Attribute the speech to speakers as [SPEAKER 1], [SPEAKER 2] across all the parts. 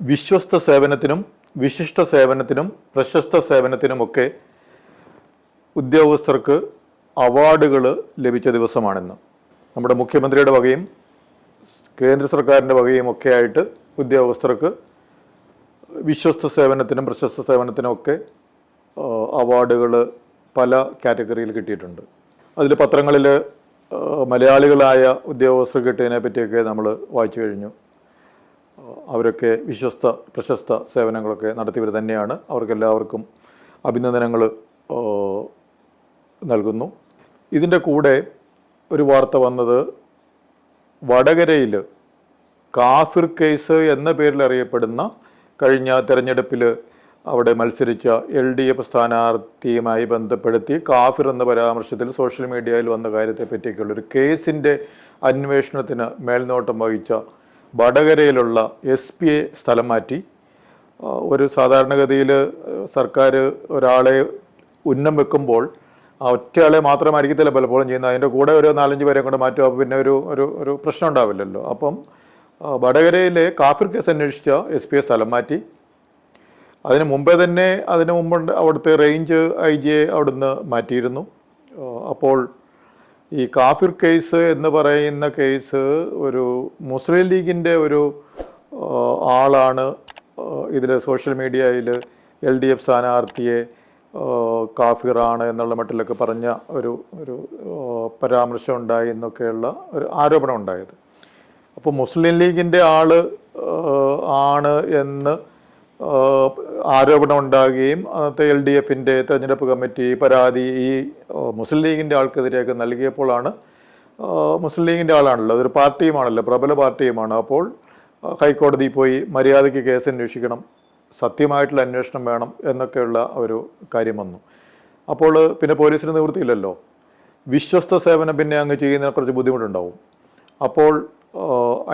[SPEAKER 1] വിശ്വസ്ത സേവനത്തിനും വിശിഷ്ട സേവനത്തിനും പ്രശസ്ത സേവനത്തിനുമൊക്കെ ഉദ്യോഗസ്ഥർക്ക് അവാർഡുകൾ ലഭിച്ച ദിവസമാണെന്ന്. നമ്മുടെ മുഖ്യമന്ത്രിയുടെ വകയും കേന്ദ്ര സർക്കാരിന്റെ വകയും ഒക്കെ ആയിട്ട് ഉദ്യോഗസ്ഥർക്ക് വിശ്വസ്ത സേവനത്തിനും പ്രശസ്ത സേവനത്തിനും ഒക്കെ അവാർഡുകൾ പല കാറ്റഗറിയിൽ കിട്ടിയിട്ടുണ്ട്. അതിൽ പത്രങ്ങളിൽ മലയാളികളായ ഉദ്യോഗസ്ഥർ കിട്ടിയതിനെ പറ്റിയൊക്കെ നമ്മൾ വായിച്ചു കഴിഞ്ഞു. അവരൊക്കെ വിശ്വസ്ത പ്രശസ്ത സേവനങ്ങളൊക്കെ നടത്തിയവർ തന്നെയാണ്. അവർക്കെല്ലാവർക്കും അഭിനന്ദനങ്ങൾ നൽകുന്നു. ഇതിന്റെ കൂടെ ഒരു വാർത്ത വന്നത് വടകരയിൽ കാഫിർ കേസ് എന്ന പേരിൽ അറിയപ്പെടുന്ന കഴിഞ്ഞ തെരഞ്ഞെടുപ്പിൽ അവിടെ മത്സരിച്ച എൽ ഡി എഫ് സ്ഥാനാർത്ഥിയുമായി ബന്ധപ്പെടുത്തി കാഫിർ എന്ന പരാമർശത്തിൽ സോഷ്യൽ മീഡിയയിൽ വന്ന കാര്യത്തെ പറ്റിയൊക്കെയുള്ള ഒരു കേസിന്റെ അന്വേഷണത്തിന് മേൽനോട്ടം വഹിച്ച വടകരയിലുള്ള എസ് പി എ സ്ഥലം മാറ്റി. ഒരു സാധാരണഗതിയിൽ സർക്കാർ ഒരാളെ ഉന്നം വെക്കുമ്പോൾ ആ ഒറ്റയാളെ മാത്രമായിരിക്കത്തില്ല പലപ്പോഴും ചെയ്യുന്നത്. അതിന്റെ കൂടെ ഒരു നാലഞ്ച് പേരെ കൊണ്ട് മാറ്റുക അപ്പോൾ പിന്നെ ഒരു ഒരു ഒരു പ്രശ്നം ഉണ്ടാവില്ലല്ലോ. അപ്പം വടകരയിലെ കാഫിർ കേസ് അന്വേഷിച്ച എസ് പി എ സ്ഥലം മാറ്റി. അതിന് മുമ്പേ തന്നെ അതിന് മുമ്പ് അവിടുത്തെ റേഞ്ച് ഐ ജിയെ അവിടുന്ന് മാറ്റിയിരുന്നു. അപ്പോൾ ഈ കാഫിർ കേസ് എന്ന് പറയുന്ന കേസ് ഒരു മുസ്ലിം ലീഗിന്റെ ഒരു ആളാണ്. ഇതിൽ സോഷ്യൽ മീഡിയയിൽ എൽ ഡി എഫ് സ്ഥാനാർത്ഥിയെ കാഫിറാണ് എന്നുള്ള മട്ടിലൊക്കെ പറഞ്ഞ ഒരു ഒരു പരാമർശം ഉണ്ടായി എന്നൊക്കെയുള്ള ഒരു ആരോപണം ഉണ്ടായത്. അപ്പോൾ മുസ്ലിം ലീഗിന്റെ ആൾ ആണ് എന്ന് ആ, ആരോപണം ഉണ്ടാകുകയും അന്നത്തെ എൽ ഡി എഫിന്റെ തെരഞ്ഞെടുപ്പ് കമ്മിറ്റി പരാതി ഈ മുസ്ലിം ലീഗിന്റെ ആൾക്കെതിരെയൊക്കെ നൽകിയപ്പോഴാണ് മുസ്ലിം ലീഗിന്റെ ആളാണല്ലോ അതൊരു പാർട്ടിയുമാണല്ലോ പ്രബല പാർട്ടിയുമാണ്. അപ്പോൾ ഹൈക്കോടതി പോയി മര്യാദയ്ക്ക് കേസ് അന്വേഷിക്കണം സത്യമായിട്ടുള്ള അന്വേഷണം വേണം എന്നൊക്കെയുള്ള ഒരു കാര്യം വന്നു. അപ്പോൾ പിന്നെ പോലീസിന് നിവൃത്തിയില്ലല്ലോ. വിശ്വസ്ത സേവനം പിന്നെ അങ്ങ് ചെയ്യുന്നതിനെ കുറച്ച് ബുദ്ധിമുട്ടുണ്ടാവും. അപ്പോൾ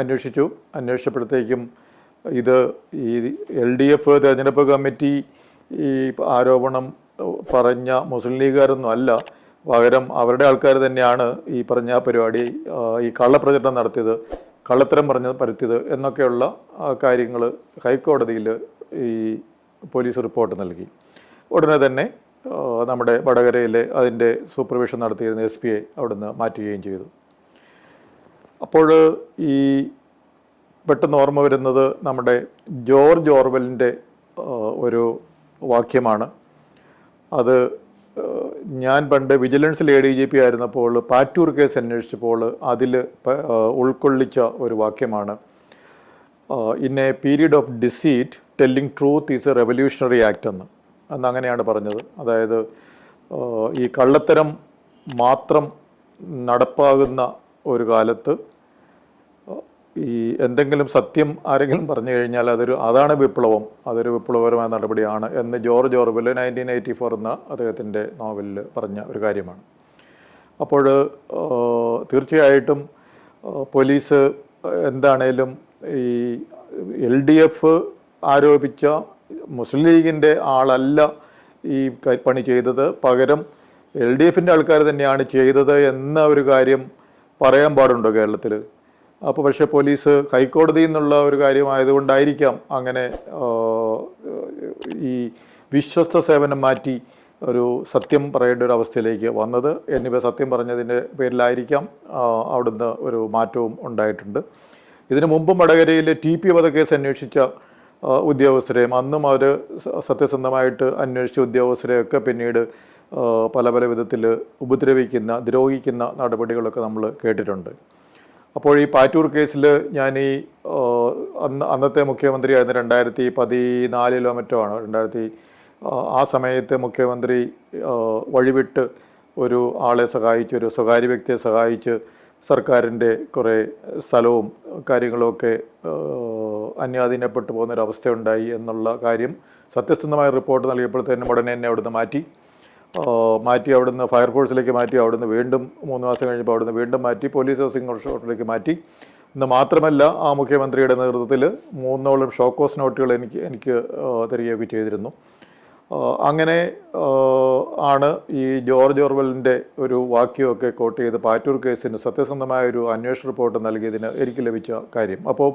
[SPEAKER 1] അന്വേഷിച്ചു. അന്വേഷിച്ചപ്പോഴത്തേക്കും ഇത് ഈ എൽ ഡി എഫ് തെരഞ്ഞെടുപ്പ് കമ്മിറ്റി ഈ ആരോപണം പറഞ്ഞ മുസ്ലിം ലീഗുകാരൊന്നും അല്ല. പകരം അവരുടെ ആൾക്കാർ തന്നെയാണ് ഈ പറഞ്ഞ പരിപാടി ഈ കള്ളപ്രചരണം നടത്തിയത് കള്ളത്തരം പറഞ്ഞ് പരത്തിയത് എന്നൊക്കെയുള്ള കാര്യങ്ങൾ ഹൈക്കോടതിയിൽ ഈ പോലീസ് റിപ്പോർട്ട് നൽകി. ഉടനെ തന്നെ നമ്മുടെ വടകരയിലെ അതിന്റെ സൂപ്പർവിഷൻ നടത്തിയിരുന്ന എസ് പി ഐ അവിടുന്ന് മാറ്റുകയും ചെയ്തു. അപ്പോൾ ഈ പെട്ടെന്ന് ഓർമ്മ വരുന്നത് നമ്മുടെ ജോർജ് ഓർവെലിന്റെ ഒരു വാക്യമാണ്. അത് ഞാൻ പണ്ട് വിജിലൻസിൽ എ ഡി ജി പി ആയിരുന്നപ്പോൾ പാറ്റൂർ കേസ് അന്വേഷിച്ചപ്പോൾ അതിൽ ഉൾക്കൊള്ളിച്ച ഒരു വാക്യമാണ്. In a period of deceit telling truth is a revolutionary act എന്ന്. അന്ന് അങ്ങനെയാണ് പറഞ്ഞത്. അതായത് ഈ കള്ളത്തരം മാത്രം നടപ്പാകുന്ന ഒരു കാലത്ത് ഈ എന്തെങ്കിലും സത്യം ആരെങ്കിലും പറഞ്ഞു കഴിഞ്ഞാൽ അതൊരു അതാണ് വിപ്ലവം അതൊരു വിപ്ലവകരമായ നടപടിയാണ് എന്ന് George Orwell nineteen eighty four എന്ന അദ്ദേഹത്തിന്റെ നോവലിൽ പറഞ്ഞ ഒരു കാര്യമാണ്. അപ്പോൾ തീർച്ചയായിട്ടും പോലീസ് എന്താണേലും ഈ എൽ ഡി എഫ് ആരോപിച്ച മുസ്ലിം ലീഗിന്റെ ആളല്ല ഈ പണി ചെയ്തത്. പകരം എൽ ഡി എഫിന്റെ ആൾക്കാർ തന്നെയാണ് ചെയ്തത് എന്ന ഒരു കാര്യം പറയാൻ പാടുണ്ടോ കേരളത്തിൽ? അപ്പോൾ പക്ഷേ പോലീസ് ഹൈക്കോടതിയിൽ നിന്നുള്ള ഒരു കാര്യമായതുകൊണ്ടായിരിക്കാം അങ്ങനെ ഈ വിശ്വസ്ത സേവനം മാറ്റി ഒരു സത്യം പറയേണ്ട ഒരു അവസ്ഥയിലേക്ക് വന്നത്. എന്നിവ സത്യം പറഞ്ഞതിന്റെ പേരിലായിരിക്കാം അവിടുന്ന് ഒരു മാറ്റവും ഉണ്ടായിട്ടുണ്ട്. ഇതിനു മുമ്പും വടകരയിൽ ടി പി വധക്കേസ് അന്വേഷിച്ച ഉദ്യോഗസ്ഥരെയും അന്നും അവർ സത്യസന്ധമായിട്ട് അന്വേഷിച്ച ഉദ്യോഗസ്ഥരെയൊക്കെ പിന്നീട് പല പല വിധത്തിൽ ഉപദ്രവിക്കുന്ന ദ്രോഹിക്കുന്ന നടപടികളൊക്കെ നമ്മൾ കേട്ടിട്ടുണ്ട്. അപ്പോൾ ഈ പാറ്റൂർ കേസിൽ ഞാൻ ഈ അന്ന് അന്നത്തെ മുഖ്യമന്ത്രിയായിരുന്ന രണ്ടായിരത്തി പതിനാലിലോ മറ്റോ ആണ് രണ്ടായിരത്തി ആ, സമയത്ത് മുഖ്യമന്ത്രി വഴിവിട്ട് ഒരു ആളെ സഹായിച്ച് ഒരു സ്വകാര്യ വ്യക്തിയെ സഹായിച്ച് സർക്കാരിന്റെ കുറേ സ്ഥലവും കാര്യങ്ങളുമൊക്കെ അന്യാധീനപ്പെട്ടു പോകുന്നൊരവസ്ഥയുണ്ടായി എന്നുള്ള കാര്യം സത്യസന്ധമായ റിപ്പോർട്ട് നൽകിയപ്പോഴത്തേനും ഉടനെ തന്നെ അവിടുന്ന് മാറ്റി. മാറ്റി അവിടുന്ന് ഫയർഫോഴ്സിലേക്ക് മാറ്റി അവിടുന്ന് വീണ്ടും മൂന്ന് മാസം കഴിഞ്ഞപ്പോൾ അവിടുന്ന് വീണ്ടും മാറ്റി പോലീസ് ഹൗസിംഗ് ഷോട്ടിലേക്ക് മാറ്റി. ഇന്ന് മാത്രമല്ല ആ മുഖ്യമന്ത്രിയുടെ നേതൃത്വത്തിൽ മൂന്നോളം ഷോക്കോസ് നോട്ടുകൾ എനിക്ക് എനിക്ക് തരികയൊക്കെ ചെയ്തിരുന്നു. അങ്ങനെ ആണ് ഈ ജോർജ് ഓർവലിന്റെ ഒരു വാക്യമൊക്കെ കോട്ട് ചെയ്ത് പാറ്റൂർ കേസിന് സത്യസന്ധമായ ഒരു അന്വേഷണ റിപ്പോർട്ട് നൽകിയതിന് എനിക്ക് ലഭിച്ച കാര്യം. അപ്പോൾ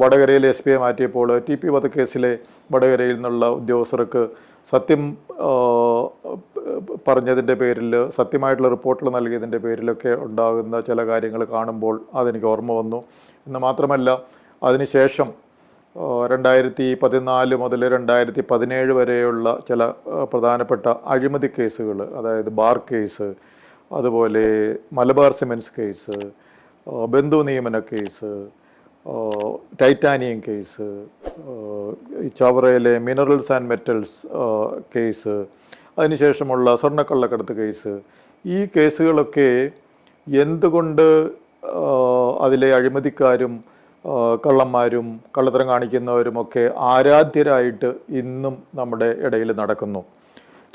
[SPEAKER 1] വടകരയിലെ എസ് പിയെ മാറ്റിയപ്പോൾ ടി പി വധക്കേസിലെ വടകരയിൽ നിന്നുള്ള ഉദ്യോഗസ്ഥർക്ക് സത്യം പറഞ്ഞതിന്റെ പേരിൽ സത്യമായിട്ടുള്ള റിപ്പോർട്ടിൽ നൽകിയതിന്റെ പേരിലൊക്കെ ഉണ്ടാകുന്ന ചില കാര്യങ്ങൾ കാണുമ്പോൾ അതെനിക്ക് ഓർമ്മ വന്നു. എന്ന് മാത്രമല്ല അതിനുശേഷം രണ്ടായിരത്തി പതിനാല് മുതൽ രണ്ടായിരത്തി പതിനേഴ് വരെയുള്ള ചില പ്രധാനപ്പെട്ട അഴിമതി കേസുകൾ അതായത് ബാർ കേസ് അതുപോലെ മലബാർ സിമെൻസ് കേസ് ബന്ധു നിയമന കേസ് ടൈറ്റാനിയം കേസ് ചവറയിലെ മിനറൽസ് ആൻഡ് മെറ്റൽസ് കേസ് അതിനുശേഷമുള്ള സ്വർണക്കള്ളക്കടത്ത് കേസ്. ഈ കേസുകളൊക്കെ എന്തുകൊണ്ട് അതിലെ അഴിമതിക്കാരും കള്ളന്മാരും കള്ളത്തരം കാണിക്കുന്നവരുമൊക്കെ ആരാധ്യരായിട്ട് ഇന്നും നമ്മുടെ ഇടയിൽ നടക്കുന്നു?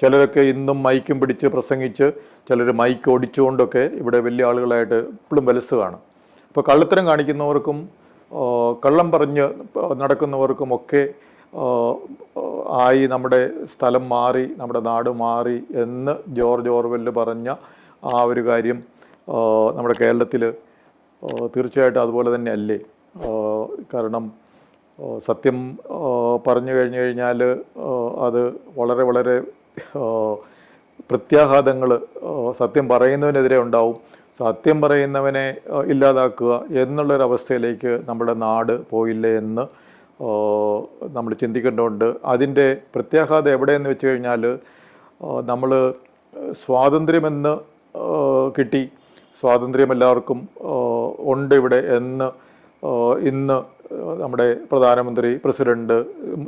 [SPEAKER 1] ചിലരൊക്കെ ഇന്നും മൈക്കും പിടിച്ച് പ്രസംഗിച്ച് ചിലർ മൈക്ക് ഓടിച്ചുകൊണ്ടൊക്കെ ഇവിടെ വലിയ ആളുകളായിട്ട് ഇപ്പോഴും വലസ് കാണും. അപ്പോൾ കള്ളത്തരം കാണിക്കുന്നവർക്കും കള്ളം പറഞ്ഞ് നടക്കുന്നവർക്കുമൊക്കെ ആയി നമ്മുടെ സ്ഥലം മാറി നമ്മുടെ നാട് മാറി എന്ന് ജോർജ് ഓർവെൽ പറഞ്ഞ ആ ഒരു കാര്യം നമ്മുടെ കേരളത്തിൽ തീർച്ചയായിട്ടും അതുപോലെ തന്നെ അല്ലേ കാരണം സത്യം പറഞ്ഞു കഴിഞ്ഞു കഴിഞ്ഞാൽ അത് വളരെ വളരെ പ്രത്യാഘാതങ്ങൾ സത്യം പറയുന്നതിനെതിരെ ഉണ്ടാവും. സത്യം പറയുന്നവനെ ഇല്ലാതാക്കുക എന്നുള്ളൊരവസ്ഥയിലേക്ക് നമ്മുടെ നാട് പോയില്ലേ എന്ന് നമ്മൾ ചിന്തിക്കേണ്ടതുണ്ട്. അതിന്റെ പ്രത്യാഘാതം എവിടെയെന്ന് വെച്ച് കഴിഞ്ഞാൽ നമ്മൾ സ്വാതന്ത്ര്യമെന്ന് കിട്ടി. സ്വാതന്ത്ര്യം എല്ലാവർക്കും ഉണ്ട് ഇവിടെ എന്ന് ഇന്ന് നമ്മുടെ പ്രധാനമന്ത്രി പ്രസിഡന്റ്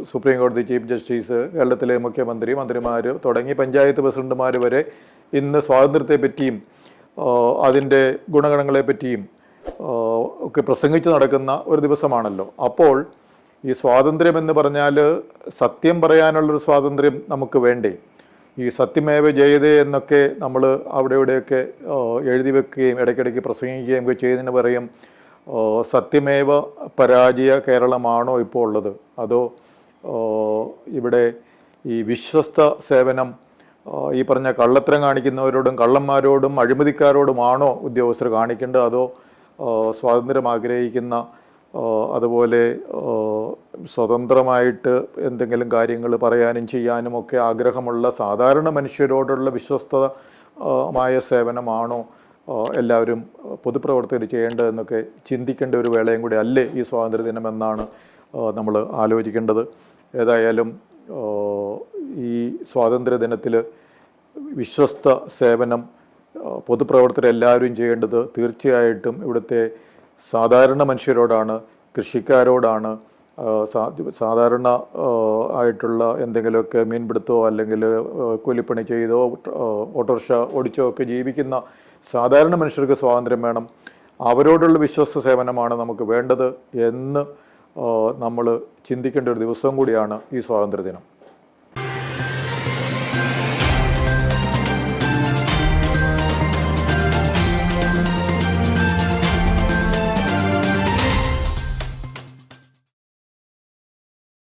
[SPEAKER 1] സുപ്രീം കോടതി ചീഫ് ജസ്റ്റിസ് കേരളത്തിലെ മുഖ്യമന്ത്രി മന്ത്രിമാർ തുടങ്ങി പഞ്ചായത്ത് പ്രസിഡന്റുമാർ വരെ ഇന്ന് സ്വാതന്ത്ര്യത്തെ പറ്റിയും അതിന്റെ ഗുണഗണങ്ങളെ പറ്റിയും ഒക്കെ പ്രസംഗിച്ച് നടക്കുന്ന ഒരു ദിവസമാണല്ലോ. അപ്പോൾ ഈ സ്വാതന്ത്ര്യം എന്ന് പറഞ്ഞാൽ സത്യം പറയാനുള്ളൊരു സ്വാതന്ത്ര്യം നമുക്ക് വേണ്ടേ. ഈ സത്യമേവ ജയതേ എന്നൊക്കെ നമ്മൾ അവിടെ ഇവിടെയൊക്കെ എഴുതി വെക്കുകയും ഇടയ്ക്കിടയ്ക്ക് പ്രസംഗിക്കുകയും ഒക്കെ ചെയ്തതിന് പറയും സത്യമേവ പരാജയ കേരളമാണോ ഇപ്പോൾ ഉള്ളത്? അതോ ഇവിടെ ഈ വിശ്വസ്ത സേവനം ഈ പറഞ്ഞ കള്ളത്തരം കാണിക്കുന്നവരോടും കള്ളന്മാരോടും അഴിമതിക്കാരോടുമാണോ ഉദ്യോഗസ്ഥർ കാണിക്കേണ്ടത്? അതോ സ്വാതന്ത്ര്യം ആഗ്രഹിക്കുന്ന അതുപോലെ സ്വതന്ത്രമായിട്ട് എന്തെങ്കിലും കാര്യങ്ങൾ പറയാനും ചെയ്യാനും ഒക്കെ ആഗ്രഹമുള്ള സാധാരണ മനുഷ്യരോടുള്ള വിശ്വസ്തമായ സേവനമാണോ എല്ലാവരും പൊതുപ്രവർത്തകർ ചെയ്യേണ്ടതെന്നൊക്കെ ചിന്തിക്കേണ്ട ഒരു വേളയും കൂടി അല്ലേ ഈ സ്വാതന്ത്ര്യദിനം എന്നാണ് നമ്മൾ ആലോചിക്കേണ്ടത്. ഏതായാലും ഈ സ്വാതന്ത്ര്യദിനത്തിൽ വിശ്വസ്ത സേവനം പൊതുപ്രവർത്തകരെല്ലാവരും ചെയ്യേണ്ടത് തീർച്ചയായിട്ടും ഇവിടുത്തെ സാധാരണ മനുഷ്യരോടാണ് കൃഷിക്കാരോടാണ് സാധാരണ ആയിട്ടുള്ള എന്തെങ്കിലുമൊക്കെ മീൻപിടുത്തോ അല്ലെങ്കിൽ കൂലിപ്പണി ചെയ്തോ ഓട്ടോറിക്ഷ ഓടിച്ചോ ഒക്കെ ജീവിക്കുന്ന സാധാരണ മനുഷ്യർക്ക് സ്വാതന്ത്ര്യം വേണം. അവരോടുള്ള വിശ്വസ്ത സേവനമാണ് നമുക്ക് വേണ്ടത് എന്ന് നമ്മൾ ചിന്തിക്കേണ്ട ഒരു ദിവസം കൂടിയാണ് ഈ സ്വാതന്ത്ര്യ ദിനം